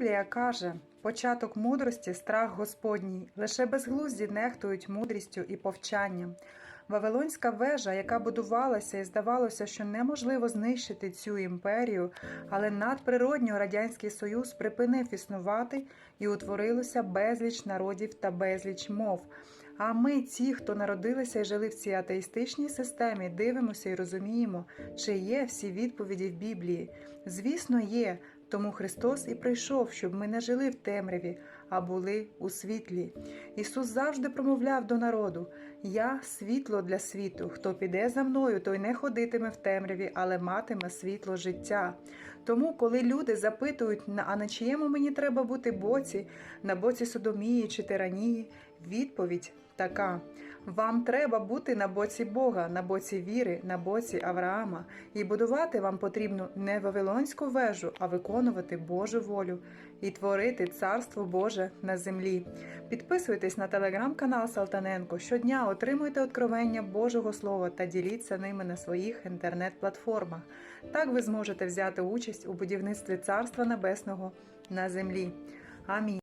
Біблія каже: початок мудрості страх Господній, лише безглузді нехтують мудрістю і повчанням. Вавилонська вежа, яка будувалася і здавалося, що неможливо знищити цю імперію, але надприродньо Радянський Союз припинив існувати і утворилося безліч народів та безліч мов. А ми, ті, хто народилися і жили в цій атеїстичній системі, дивимося і розуміємо, чи є всі відповіді в Біблії. Звісно, є. Тому Христос і прийшов, щоб ми не жили в темряві, а були у світлі. Ісус завжди промовляв до народу: Я світло для світу. Хто піде за мною, той не ходитиме в темряві, але матиме світло життя. Тому, коли люди запитують, «На- а на чиєму мені треба бути боці, на боці Содомії чи Тиранії, відповідь така: вам треба бути на боці Бога, на боці віри, на боці Авраама, і будувати вам потрібно не Вавилонську вежу, а виконувати Божу волю і творити Царство Боже на землі. Підписуйтесь на телеграм-канал Салтаненко. Щодня отримуйте откровення Божого Слова та діліться ними на своїх інтернет-платформах. Так ви зможете взяти участь у будівництві Царства Небесного на землі. Амінь.